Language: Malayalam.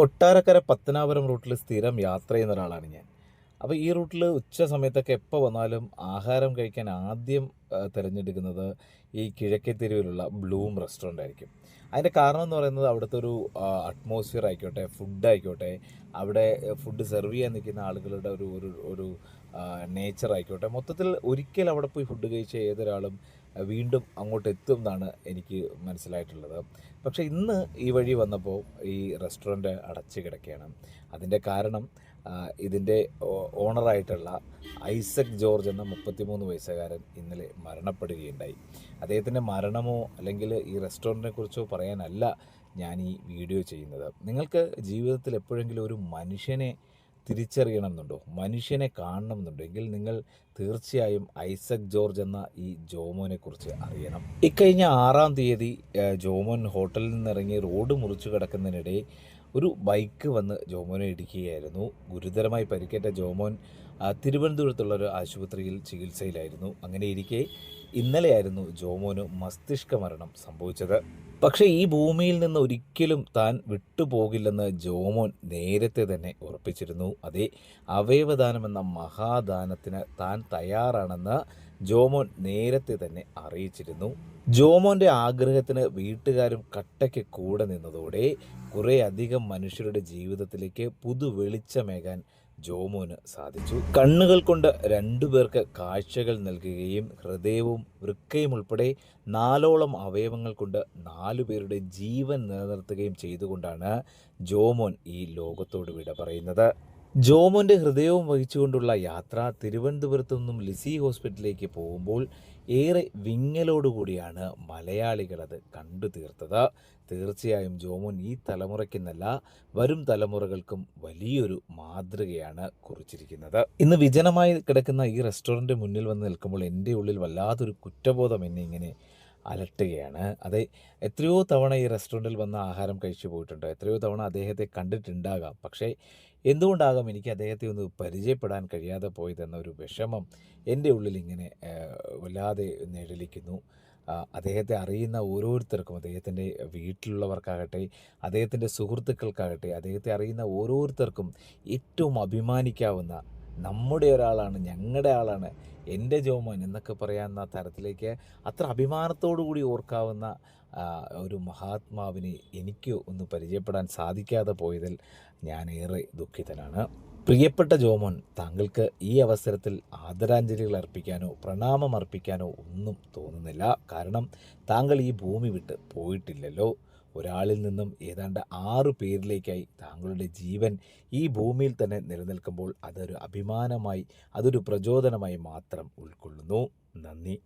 കൊട്ടാരക്കര പത്തനാപുരം റൂട്ടിൽ സ്ഥിരം യാത്ര ചെയ്യുന്ന ഒരാളാണ് ഞാൻ. അപ്പോൾ ഈ റൂട്ടിൽ ഉച്ച സമയത്തൊക്കെ എപ്പോൾ വന്നാലും ആഹാരം കഴിക്കാൻ ആദ്യം തിരഞ്ഞെടുക്കുന്നത് ഈ കിഴക്കേ തെരുവിലുള്ള ബ്ലൂം റെസ്റ്റോറന്റ് ആയിരിക്കും. അതിന്റെ കാരണം എന്ന് പറയുന്നത് അവിടുത്തെ ഒരു അറ്റ്മോസ്ഫിയർ ആയിക്കോട്ടെ ഫുഡ് ആയിക്കോട്ടെ അവിടെ ഫുഡ് സെർവ് ചെയ്യാൻ നിൽക്കുന്ന ആളുകളുടെ ഒരു ഒരു ഒരു നേച്ചർ ആയിക്കോട്ടെ. മൊത്തത്തിൽ ഒരിക്കൽ അവിടെ പോയി ഫുഡ് കഴിച്ച ഏതൊരാളും വീണ്ടും അങ്ങോട്ട് എത്തും എന്നാണ് എനിക്ക് മനസ്സിലായിട്ടുള്ളത്. പക്ഷേ ഇന്ന് ഈ വഴി വന്നപ്പോൾ ഈ റെസ്റ്റോറന്റ് അടച്ചു കിടക്കുകയാണ്. അതിന്റെ കാരണം ഇതിന്റെ ഓണറായിട്ടുള്ള ഐസക് ജോർജ് എന്ന മുപ്പത്തിമൂന്ന് വയസ്സുകാരൻ ഇന്നലെ മരണപ്പെടുകയുണ്ടായി. അദ്ദേഹത്തിന്റെ മരണമോ അല്ലെങ്കിൽ ഈ റെസ്റ്റോറന്റിനെ കുറിച്ചോ പറയാനല്ല ഞാൻ ഈ വീഡിയോ ചെയ്യുന്നത്. നിങ്ങൾക്ക് ജീവിതത്തിൽ എപ്പോഴെങ്കിലും ഒരു മനുഷ്യനെ തിരിച്ചറിയണം എന്നുണ്ടോ മനുഷ്യനെ കാണണം എന്നുണ്ടോ എങ്കിൽ നിങ്ങൾ തീർച്ചയായും ഐസക് ജോർജ് എന്ന ഈ ജോമോനെ കുറിച്ച് അറിയണം. ഇക്കഴിഞ്ഞ ആറാം തീയതി ജോമോൻ ഹോട്ടലിൽ നിന്നിറങ്ങി റോഡ് മുറിച്ചു കിടക്കുന്നതിനിടെ ഒരു ബൈക്ക് വന്ന് ജോമോനെ ഇടിക്കുകയായിരുന്നു. ഗുരുതരമായി പരിക്കേറ്റ ജോമോൻ തിരുവനന്തപുരത്തുള്ള ഒരു ആശുപത്രിയിൽ ചികിത്സയിലായിരുന്നു. അങ്ങനെ ഇരിക്കെ ഇന്നലെയായിരുന്നു ജോമോന് മസ്തിഷ്ക മരണം സംഭവിച്ചത്. പക്ഷേ ഈ ഭൂമിയിൽ നിന്ന് ഒരിക്കലും താൻ വിട്ടുപോകില്ലെന്ന് ജോമോൻ നേരത്തെ തന്നെ ഉറപ്പിച്ചിരുന്നു. അതേ അവയവദാനം എന്ന മഹാദാനത്തിന് താൻ തയ്യാറാണെന്ന് ജോമോൻ നേരത്തെ തന്നെ അറിയിച്ചിരുന്നു. ജോമോന്റെ ആഗ്രഹത്തിന് വീട്ടുകാരും കട്ടയ്ക്ക് കൂടെ നിന്നതോടെ കുറേ അധികം മനുഷ്യരുടെ ജീവിതത്തിലേക്ക് പുതു വെളിച്ചമേകാൻ ജോമോന് സാധിച്ചു. കണ്ണുകൾ കൊണ്ട് രണ്ടുപേർക്ക് കാഴ്ചകൾ നൽകുകയും ഹൃദയവും വൃക്കയും ഉൾപ്പെടെ നാലോളം അവയവങ്ങൾ കൊണ്ട് നാലു പേരുടെ ജീവൻ നിലനിർത്തുകയും ചെയ്തുകൊണ്ടാണ് ജോമോൻ ഈ ലോകത്തോട് വിട പറയുന്നത്. ജോമോന്റെ ഹൃദയവും വഹിച്ചുകൊണ്ടുള്ള യാത്ര തിരുവനന്തപുരത്തു നിന്നും ലിസി ഹോസ്പിറ്റലിലേക്ക് പോകുമ്പോൾ ഏറെ വിങ്ങലോടുകൂടിയാണ് മലയാളികളത് കണ്ടു തീർത്തത്. തീർച്ചയായും ജോമോൻ ഈ തലമുറയ്ക്കെന്നല്ല വരും തലമുറകൾക്കും വലിയൊരു മാതൃകയാണ് കുറിച്ചിരിക്കുന്നത്. ഇന്ന് വിജനമായി കിടക്കുന്ന ഈ റെസ്റ്റോറന്റ് മുന്നിൽ വന്ന് നിൽക്കുമ്പോൾ എന്റെ ഉള്ളിൽ വല്ലാത്തൊരു കുറ്റബോധം എന്നെ ഇങ്ങനെ അലട്ടുകയാണ്. അത് എത്രയോ തവണ ഈ റെസ്റ്റോറന്റിൽ വന്ന് ആഹാരം കഴിച്ചു പോയിട്ടുണ്ട്. എത്രയോ തവണ അദ്ദേഹത്തെ കണ്ടിട്ടുണ്ടാകാം. പക്ഷേ എന്തുകൊണ്ടാകാം എനിക്ക് അദ്ദേഹത്തെ ഒന്ന് പരിചയപ്പെടാൻ കഴിയാതെ പോയതെന്ന ഒരു വിഷമം എന്റെ ഉള്ളിൽ ഇങ്ങനെ വല്ലാതെ നിഴലിക്കുന്നു. അദ്ദേഹത്തെ അറിയുന്ന ഓരോരുത്തർക്കും അദ്ദേഹത്തിന്റെ വീട്ടിലുള്ളവർക്കാകട്ടെ അദ്ദേഹത്തിന്റെ സുഹൃത്തുക്കൾക്കാകട്ടെ അദ്ദേഹത്തെ അറിയുന്ന ഓരോരുത്തർക്കും ഏറ്റവും അഭിമാനിക്കാവുന്ന നമ്മുടെ ഒരാളാണ് ഞങ്ങളുടെ ആളാണ് എന്റെ ജോമോൻ എന്നൊക്കെ പറയാവുന്ന തരത്തിലേക്ക് അത്ര അഭിമാനത്തോടു കൂടി ഓർക്കാവുന്ന ഒരു മഹാത്മാവിനെ എനിക്ക് ഒന്ന് പരിചയപ്പെടാൻ സാധിക്കാതെ പോയതിൽ ഞാൻ ഏറെ ദുഃഖിതനാണ്. പ്രിയപ്പെട്ട ജോമോൻ താങ്കൾക്ക് ഈ അവസരത്തിൽ ആദരാഞ്ജലികൾ അർപ്പിക്കാനോ പ്രണാമം അർപ്പിക്കാനോ ഒന്നും തോന്നുന്നില്ല. കാരണം താങ്കൾ ഈ ഭൂമി വിട്ട് പോയിട്ടില്ലല്ലോ. ഒരാളിൽ നിന്നും ഏതാണ്ട് ആറ് പേരിലേക്കായി താങ്കളുടെ ജീവൻ ഈ ഭൂമിയിൽ തന്നെ നിലനിൽക്കുമ്പോൾ അതൊരു അഭിമാനമായി അതൊരു പ്രചോദനമായി മാത്രം ഉൾക്കൊള്ളുന്നു. നന്ദി.